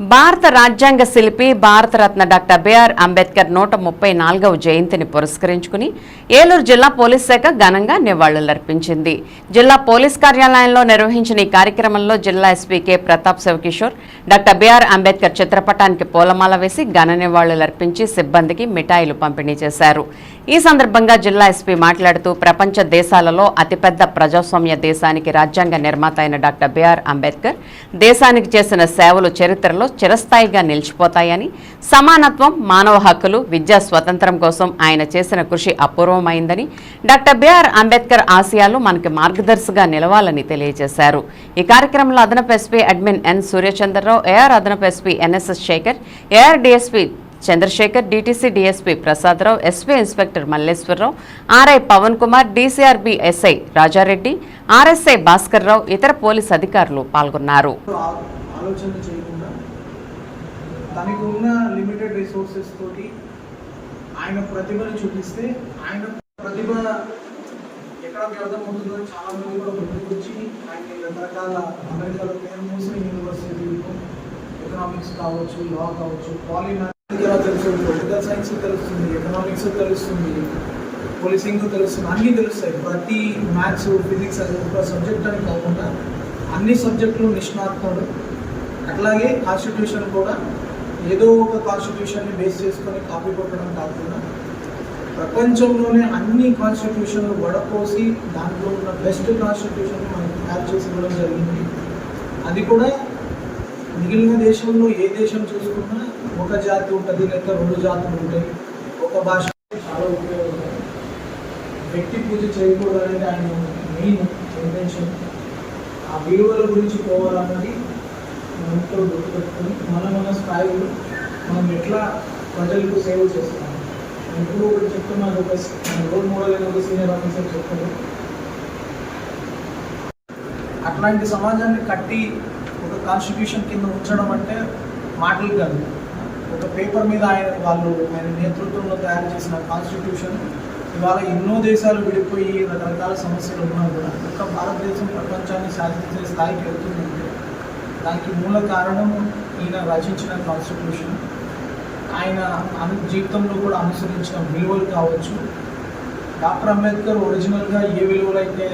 భారత రాజ్యాంగ శిల్పి భారతరత్న డాక్టర్ బిఆర్ అంబేద్కర్ నూట ముప్పై నాలుగవ జయంతిని పురస్కరించుకుని ఏలూరు జిల్లా పోలీస్ శాఖ ఘనంగా నివాళులర్పించింది. జిల్లా పోలీస్ కార్యాలయంలో నిర్వహించిన ఈ కార్యక్రమంలో జిల్లా SP K. Pratap Shivakishore doctor BR Ambedkar చిత్రపటానికి పూలమాల వేసి ఘన నివాళులర్పించి సిబ్బందికి మిఠాయిలు పంపిణీ చేశారు. ఈ సందర్భంగా జిల్లా ఎస్పీ మాట్లాడుతూ ప్రపంచ దేశాలలో అతిపెద్ద ప్రజాస్వామ్య దేశానికి రాజ్యాంగ నిర్మాత అయిన డాక్టర్ బిఆర్ అంబేద్కర్ దేశానికి చేసిన సేవలు చరిత్రలో చిరస్థాయిగా నిలిచిపోతాయని సమానత్వం మానవ హక్కులు విద్యా స్వతంత్రం కోసం ఆయన చేసిన కృషి అపూర్వమైందని డాక్టర్ బిఆర్ అంబేద్కర్ ఆశయాలు మనకి మార్గదర్శిగా నిలవాలని తెలియజేశారు. ఈ కార్యక్రమంలో అదనపు SP admin N. Suryachandrarao AR అదనపు SP NSS Shekhar AR DSP Chandrashekhar DTC DSP Prasadarao SP inspector Malleswararao RI Pavan Kumar DCRB SI Rajareddy RSI Bhaskar Rao ఇతర పోలీస్ అధికారులు పాల్గొన్నారు. ఆలోచన తనకు ఉన్న లిమిటెడ్ రిసోర్సెస్ తోటి ఆయన ప్రతిభను చూపిస్తే ఆయన ప్రతిభ ఎక్కడ వ్యర్థం అవుతుందో చాలా మంది కూడా ముందుకు వచ్చి ఆయన రకరకాల అమెరికాలో పేరు మూసిన యూనివర్సిటీలో ఎకనామిక్స్ కావచ్చు లా కావచ్చు పాలిమాథిక్ తెలుస్తుంది? పొలిటికల్ సైన్స్ తెలుస్తుంది ఎకనామిక్స్ తెలుస్తుంది పోలీసింగ్ తెలుస్తుంది అన్నీ తెలుస్తాయి. ప్రతి మ్యాథ్స్ ఫిజిక్స్ అది ఒక సబ్జెక్ట్ అని కాకుండా అన్ని సబ్జెక్టులు నిష్ణాతుడు అట్లాగే కాన్స్టిట్యూషన్ కూడా ఏదో ఒక కాన్స్టిట్యూషన్ని బేస్ చేసుకొని కాపీ కొట్టడం కాకుండా ప్రపంచంలోనే అన్ని కాన్స్టిట్యూషన్లు వడపోసి దాంట్లో ఉన్న బెస్ట్ కాన్స్టిట్యూషన్ మనం తయారు చేసి ఇవ్వడం జరిగింది. అది కూడా మిగిలిన దేశంలో ఏ దేశం చూసుకున్నా ఒక జాతి ఉంటుంది లేక రెండు జాతులు ఉంటాయి. ఒక భాష చాలా ఉపయోగపడుతుంది వ్యక్తి పూజ చేయకూడదు అనేది ఆయన మెయిన్ ఇంటెన్షన్ ఆ విలువల గురించి పోవాలన్నది మనతో గుర్తుపెట్టుకొని మన మన స్థాయిలో మనం ఎట్లా ప్రజలకు సేవ చేస్తున్నాం. ఎప్పుడు ఒకటి చెప్తున్నా ఒక రోల్ మోడల్ అయిన ఒక సీనియర్ ఆఫీసర్ చెప్తారు అట్లాంటి సమాజాన్ని కట్టి ఒక కాన్స్టిట్యూషన్ కింద ఉంచడం అంటే మాటలు కాదు. ఒక పేపర్ మీద ఆయన వాళ్ళు ఆయన నేతృత్వంలో తయారు చేసిన కాన్స్టిట్యూషన్ ఇవాళ ఎన్నో దేశాలు విడిపోయి రకరకాల సమస్యలు ఉన్నా కూడా ఒక్క భారతదేశం ప్రపంచాన్ని శాసించే స్థాయికి వెళ్తుంది. దానికి మూల కారణం ఈయన రచించిన కాన్స్టిట్యూషన్ ఆయన అను జీవితంలో కూడా అనుసరించిన విలువలు కావచ్చు. డాక్టర్ అంబేద్కర్ ఒరిజినల్గా ఏ విలువలు అయితే